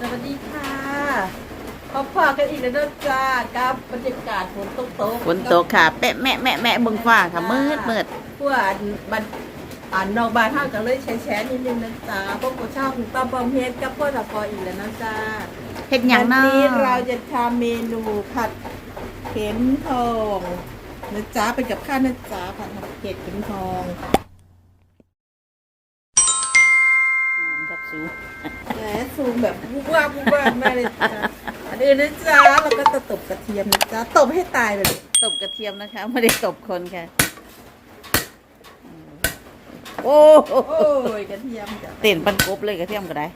สวัสดีค่ะพบพอกันอีกแล้วเด้อจ้ากับบรรยากาศฝนตกตกฝนตกค่ะ แปะแม่แม่แม่เบิ่งฟ้าค่ะมืดมืดพวกอันบันอ่านนอกบ้านเท่ากันเลยแชร์แชร์นิดนึงนะจ๊ะพวกกูเช่าของต้อมปอมเฮ็ดกับพ่อตะพออีกแล้วนะจ๊ะเฮ็ดหยังเนาะวันนี้เราจะทำเมนูผัดเข็มทองนะจ๊ะเป็นกับข้าวนะจ๊ะผัดเห็ดเข็มทองสูงครับสูงแหม ซูมแบบบุบว่าบบุบว่าบมากเลยจ้ะอันอื่นนะจ๊ะแล้วก็จะตบกระเทียมนะจ๊ะตบให้ตายไปเลยตบกระเทียมนะคะไม่ได้ตบคนค่ะ โอ้โหโอ้ยกระเทียมจ้ะเต้นปันกบเลยกระเทียมก็ได้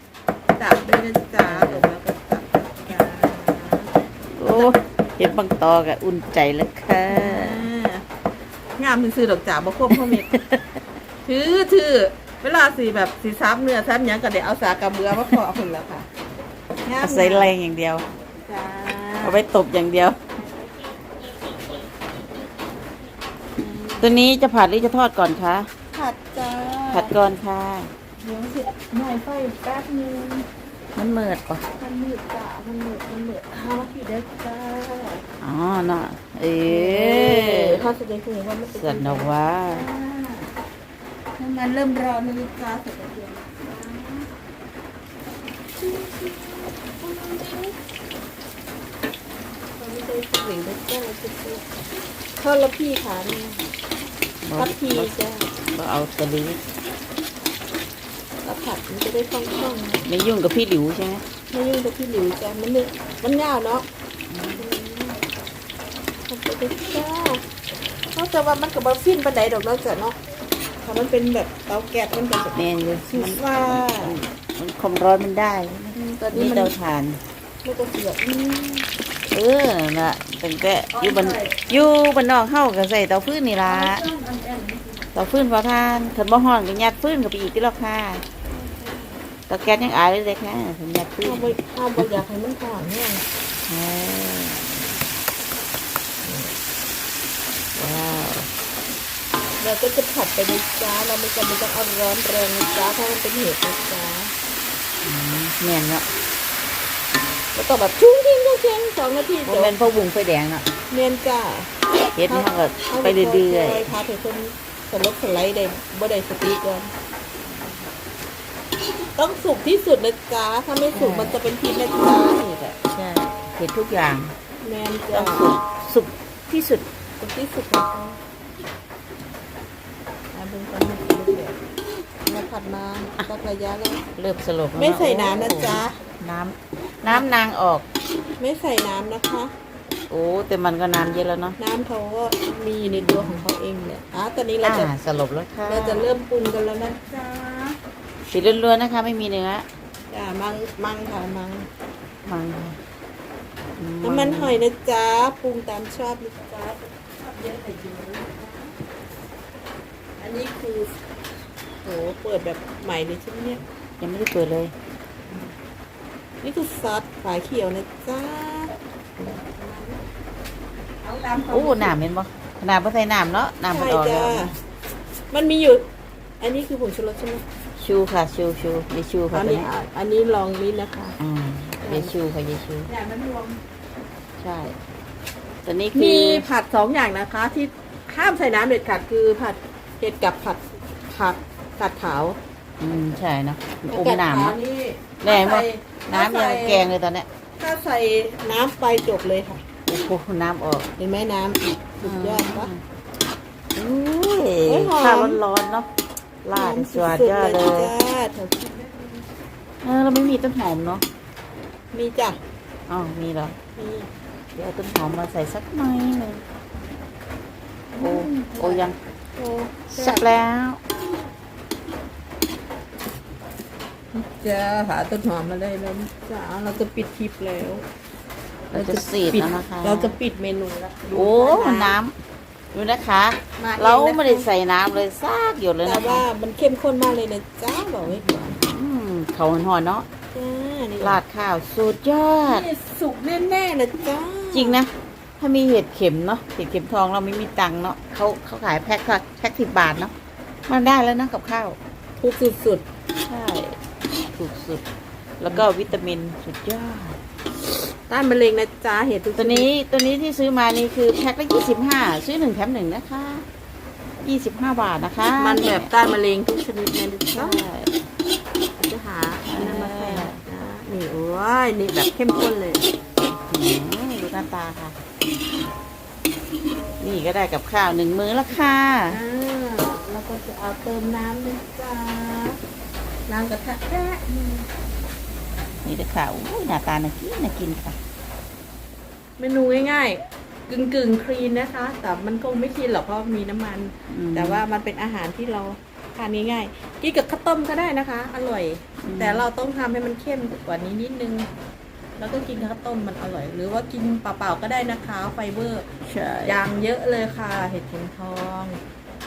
ตักด้วยนะจ๊ะตบแล้วก็ตักจ้ะโอ้เห็นบังตอกับอุ่นใจแล้วค่ะงามซื้อๆดอกจ๋าบ่คมพ่อเม็ดถือถือ เวลาสีแบบสีซับเนื้อซับหยังก็ได้เอาสากระเบือมาขอคนแล้วค่ะงามเอาใส่แรงอย่างเดียว จ้าเอาไว้ตบอย่างเดียว ตัวนี้จะผัดหรือจะทอดก่อนคะ ผัดจ้าผัดก่อนค่ะ เดี๋ยวสิหน่อยไฟแป๊บนึงมันเมิดปะมันมืดจ้ามันมืดมันมืดข้าวผิดได้จ้าอ๋อเนาะเอ๊เขาแสดงถึงว่ามันเป็นเสือนดอกว่าน้ำมันเริ่มร้อนนะจ๊ะใส่กเทียมตอนนี้ได้สวแล้วจ้าทอดล้วพี่ขานี่พัดทีจ้าก็เอาตะลีแล้วผัดมันจะได้คล่องๆไม่ยุ่งกับพี่หลิวใช่ไหมไม่ยุ่งกับพี่หลิวจ้ามันเนี่ยมันยาวเนาะทำไปได้จ้าเขาจะว่ามันกับบะฟินปันไดดอกเนาะจ้ะเนาะ ถ้ามันเป็นแบบเตาแก๊สมันก็จะแม่นอยู่สีมันฟ้ามันความร้อนมันได้อืมตอนนี้นี่มันเตาถ่านไม่ก็เสียบอืมเออน่ะตั้งแต่อยู่บนอยู่บนนอกเข้าก็ใส่เตาฟืนนี่ล่ะเตาฟืนพอทานขันบ่ฮ้อนก็ยัดฟืนเข้าไปอีกที่ราคาเตาแก๊สยังอายเลยเลยค่ะถึงยัดฟืนข้าวบข้าวบอยากให้มันห่อนเนี่ยเออว้าว เราก็จะผัดไปนะจ้าเราไม่จำเป็นต้องเอาร้อนแรงนะจ้าเพราะมันเป็นเห็ดนะจ้าอืมแม่นเนาะแล้วก็แบบชุ่งทิ้งชุ่งทิ้งสองนาทีบ่จบแม่นพวกบุ้งไฟแดงเนาะเนียนจ้าเฮ็ดนี่เฮาก็ไปเรื่อยๆพาเถอะคนสลบสไลด์ได้บ่ได้สติก่อนต้องสุกที่สุดนะจ้าถ้าไม่สุกมันจะเป็นพิษนะจ้านี่แหละๆใช่เฮ็ดทุกอย่างแมนต้จ้าองสุกสุกที่สุดสุกที่สุดนะ จ้าอ่าเบิ่งกันมาดูแบบมาผัดมาสักระยะแล้ว เริ่มสลบแล้วไม่เาใส่น้ำนะจ๊ะ น้ำน้ำนางออก ไม่ใส่น้ำนะคะ โอ้แต่มันก็น้ำเยอะแล้วเนาะน้ำเขาก็มีในตัวของเขาเองเนี่ยอะตอนนี้เราอ่าจะสลบแล้วค่ะเราจะเริ่มปรุงกันแล้วนะจ๊ะสีล้วนๆนะคะ ไม่มีเนื้อจ้ามังมังค่ะมังมันน้ำมันหอยนะจ๊ะปรุงตามชอบนะจ๊ะชอบเยอะใส่เยอะ อันนี้คือโหเปิดแบบใหม่เลยใช่ไหมเนี่ย ยังไม่ได้เปิดเลย นี่คือซอสฝาเขียวนะจ๊ะเอาตามความโอ้น้ำเห็นบ่ขนาดบ่ใส่น้ำเนาะน้ำมันใช่ออกจ้ะแล้วมันมีอยู่ อันนี้คือผงชูรสใช่ไหมชูค่ะชูชูเยชูค่ะอันตัวนี้นี้อะอันนี้ลองลิ้นนะคะอืมเยชูค่ะเยชูเนี่ยมันรวม ใช่ตัวนี้คืมีอผัดสองอย่างนะคะ ที่ห้ามใส่น้ำเด็ดขาดคือผัด เห็ดกับผัดผักกัดขาวอืมใช่เนาะอมกัดน้ำขาวเนาะนี่แรงปะถ้าใส่น้ำยังแกงเลยตอนเนี้ยถ้าใส่น้ำไปจบเลยค่ะ โอ้โหน้ำออกเห็นไหมน้ำสุดยอดปะอุ้ยโอ้ยหอม ข้าวร้อนๆเนาะลาดสวัสดีเลยจ้าเถอะเออเราไม่มีต้นหอมเนาะมีจ้ะอ๋อมีเหรอมีเดี๋ยวเอาต้นหอมมาใส่สักหน่อยหนึ่งโอ้โอ้ยัง โอ้สักแล้วจะหาต้นหอมมาได้แล้วจ้าเราจะปิดคลิปแล้ว เราจะสีดแล้วนะคะ เราจะปิดเมนูแล้วโอ้น้ำดูนะคะมาองเรานะคะไม่ได้ใส่น้ำเลยซากหยดเลยแต่นะว่าคะมันเข้มข้นมากเลยนะจ้าบอกไว้ก่อนอืมเขาหอนๆเนาะจ้านี่ราดข้าวสุดยอดนี่สุกแน่ๆนะจ้า จริงนะ ถ้ามีเห็ดเข็มเนาะเห็ดเข็มทองเราไม่มีตังค์เนาะเขาเขาขายแพ็คค่ะแพ็คสิบบาทเนาะมันได้แล้วนะกับข้าวถูกสุดใช่ถูกสุด แล้วก็วิตามินสุดยอดต้านมะเร็งนะจ๊ะเห็ดทุกชตัวนี้ตัวนี้ที่ซื้อมานี่คือแพ็คละยี่สิบห้าซื้อหนึ่งแถมหนึ่งนะคะยี่สิบห้าบาทนะคะ มันแบบต้านมะเร็งทุกชนิดเลยนะใช่จ๊ะจะหาอันนั้นมาแทนนะนี่โอ้ยนี่แบบเข้มข้นเลยอืมดูหน้าตาค่ะ นี่ก็ได้กับข้าวหนึ่งมื้อละค่ะอ่าแล้วก็จะเอาเติมน้ำนะจ๊ะน้ำกระทะแค่นี่เลยค่ะอุ้ยหน้าตาน่ากินน่ากินค่ะ เมนูง่ายๆ กึ่งกึ่งๆคลีนนะคะ แต่มันคงไม่คลีนหรอกเพราะมีน้ำมัน อืม แต่ว่ามันเป็นอาหารที่เราทานง่ายๆกินกับข้าวต้มก็ได้นะคะ อร่อย อืม แต่เราต้องทำให้มันเข้มกว่านี้นิดนึง แล้วก็กินกับข้าวต้มมันอร่อย หรือว่ากินเปล่าๆก็ได้นะคะ ไฟเบอร์ใช่อย่างเยอะเลยค่ะ เห็ดเข็มทอง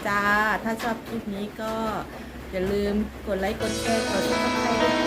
จ้า ถ้าชอบคลิปนี้ก็อย่าลืมกดไลค์ กดแชร์ กดซับสไครต์ด้วยจ้า